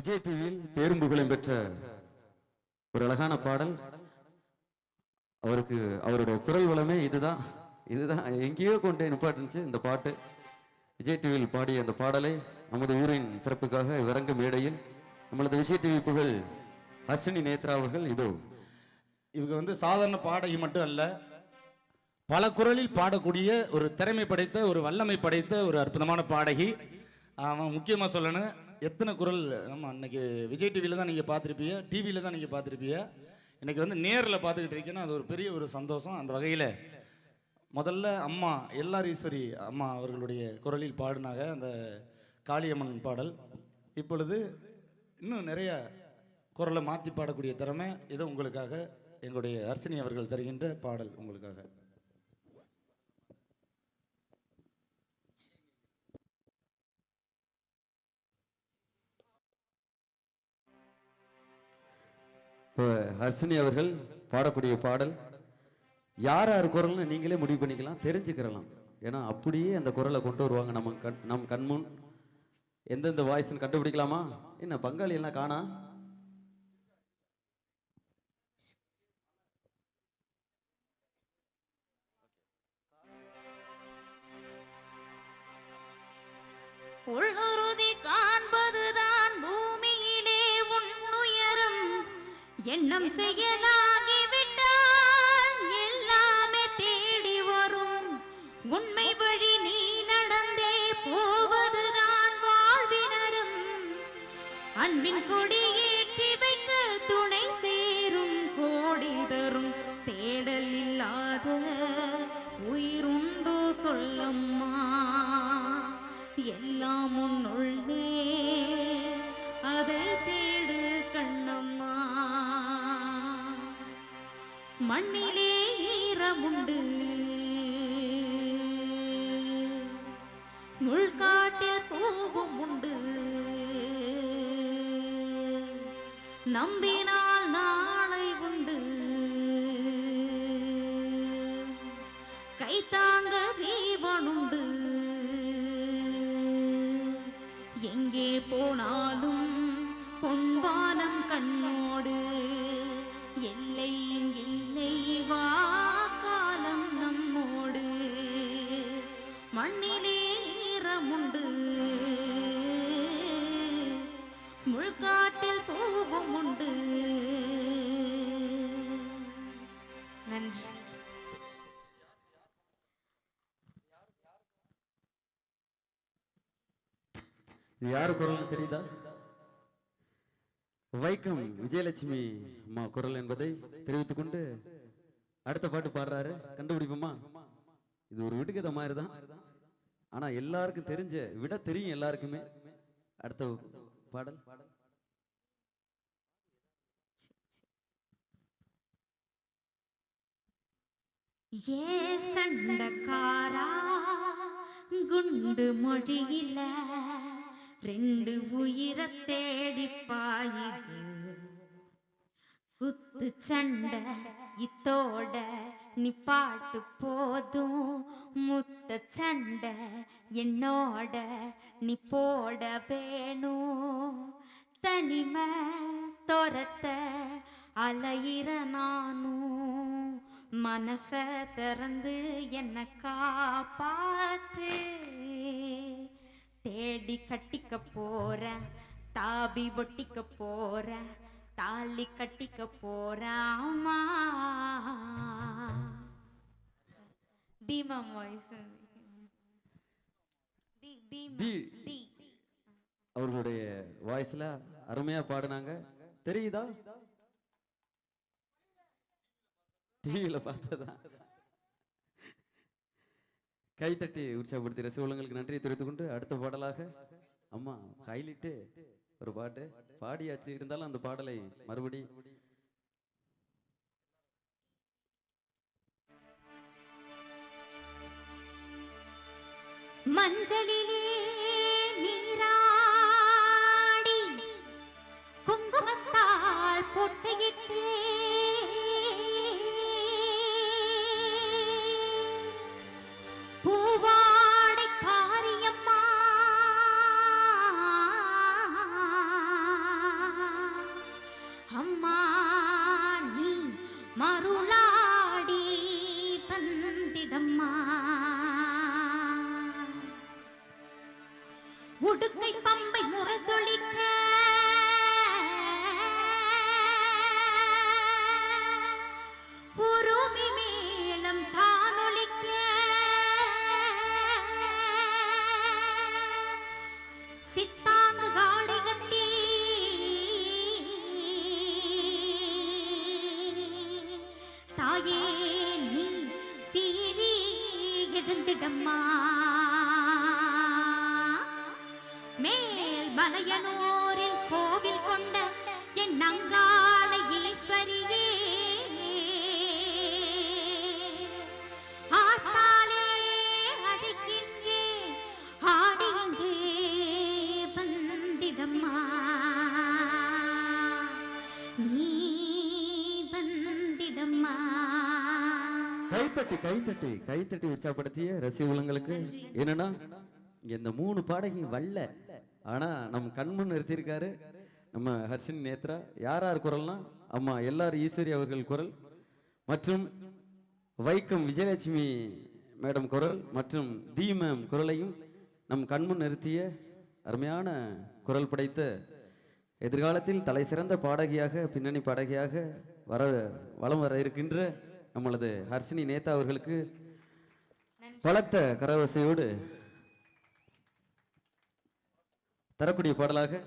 விஜய் டிவியில் பேரும் புகழும் பெற்ற ஒரு அழகான பாடல். அவருக்கு அவருடைய குரல் வளமே இதுதான். இதுதான். எங்கேயோ கொண்டு நிப்பாட்டுச்சு இந்த பாட்டு. விஜய் டிவியில் பாடிய அந்த பாடலை நமது ஊரின் சிறப்புக்காக இறங்கும் மேடையில் நம்மளது விஜய் டிவி புகழ் ஹர்ஷினி நேத்ரா அவர்கள் இதோ. இவங்க வந்து சாதாரண பாடகி மட்டும் அல்ல பல குரலில் பாடக்கூடிய ஒரு திறமை படைத்த ஒரு வல்லமை படைத்த ஒரு அற்புதமான பாடகி. அவன் முக்கியமாக சொல்லணும் எத்தனை குரல்? ஆமாம் அன்றைக்கி விஜய் டிவியில் தான் நீங்கள் பார்த்துருப்பீங்க. டிவியில் தான் நீங்கள் பார்த்துருப்பீங்க. இன்றைக்கி வந்து நேரில் பார்த்துக்கிட்டு இருக்கேன்னா அது ஒரு பெரிய ஒரு சந்தோஷம். அந்த வகையில் முதல்ல அம்மா எல்லார் ஈஸ்வரி அம்மா அவர்களுடைய குரலில் பாடினாங்க. அந்த காளியம்மன் பாடல். இப்பொழுது இன்னும் நிறைய குரலை மாற்றி பாடக்கூடிய திறமை இது உங்களுக்காக எங்களுடைய அர்ச்சனி அவர்கள் தருகின்ற பாடல் உங்களுக்காக. ஹர்ஷினி அவர்கள் பாடக்கூடிய பாடல் யார் யார் குரல்னு நீங்களே முடிவு பண்ணிக்கலாம் தெரிஞ்சுக்கிறலாம். ஏன்னா அப்படியே அந்த குரலை கொண்டு வருவாங்க நம்ம கண் நம் கண்முன் எந்தெந்த வாய்ஸ்னு கண்டுபிடிக்கலாமா? என்ன பங்காளி எல்லாம் காணா? உள்ளுறுதி எண்ணம் செயலாகிவிட்டால் எல்லாமே தேடி வரும். உண்மை வழி நீ நடந்தே போவதுதான் வாழ்வினரும். அன்பின் கொடியேற்றி வைக்க துணை சேரும் கோடி தரும் தேடல் இல்லாத உயிருண்டோ சொல்லம்மா. எல்லாம் உன்னுள்ளே அதை தேடு மண்ணிலே ஈரமுண்டு. முள்காட்டில் பூவும் உண்டு நம்பின காட்டில் பூவும் உண்டு. நன்றி. யாரு குரல் தெரியுதா? வைக்கம் விஜயலட்சுமி அம்மா குரல் என்பதை தெரிவித்துக் கொண்டு அடுத்த பாட்டு பாடுறாரு. கண்டுபிடிப்போமா? இது ஒரு விடுகதை மாதிரி தான் ஆனா எல்லாருக்கும் தெரிஞ்ச விட தெரியும் எல்லாருக்குமே. அடுத்த பாடல். ஏ சண்டக்காரா? குண்டு மொழியில ரெண்டு உயிரை தேடி பாயுது குத்து சண்டை இத்தோட நிப்பாட்டு போதும். முத்த சண்டை என்னோட நீ போட வேணும். தனிமை துரத்த அலையிற நானும். மனச திறந்து என்ன காப்பாத்து. தேடி கட்டிக்க போற தாவி ஒட்டிக்க போற தாலி கட்டிக்க போற ஆமா தீமம் வாய்ஸ் அவர்களுடைய வாய்ஸ்ல அருமையா பாடுனாங்க. தெரியுதா? டிவியில பார்த்ததா? கைத்தட்டி உற்சாகப்படுத்தி ரசிகர்களுக்கு நன்றியை தெரிவித்துக் கொண்டு அடுத்த பாடலாக அம்மா ஹைலைட்டு ஒரு பாட்டு. பாடியாச்சு. இருந்தாலும் அந்த பாடலை மறுபடி மஞ்சளிலே வீடம்மா உடுக்கை பம்பை முரசொலிக்க இருந்திடம்மா. மேல் மலையனூரில் கோவில் கொண்ட கைத்தட்டி கைத்தட்டி கைத்தட்டி உற்சாகப்படுத்திய ரசிக உள்ளங்களுக்கு என்னன்னா இந்த மூணு பாடகி வல்ல ஆனா நம் கண்முன் நிறுத்தியிருக்காரு. நம்ம ஹர்ஷினி நேத்ரா. யார் யார் குரல்னா அம்மா எல்லாரும் ஈஸ்வரி அவர்கள் குரல் மற்றும் வைக்கம் விஜயலட்சுமி மேடம் குரல் மற்றும் தி மேம் குரலையும் நம் கண்முன் நிறுத்திய அருமையான குரல் படைத்த எதிர்காலத்தில் தலை சிறந்த பாடகியாக பின்னணி பாடகியாக வர வலம் வர இருக்கின்ற நம்மளது ஹர்ஷினி நேதா அவர்களுக்கு பலத்த கரவசையோடு தரக்கூடிய பாடலாக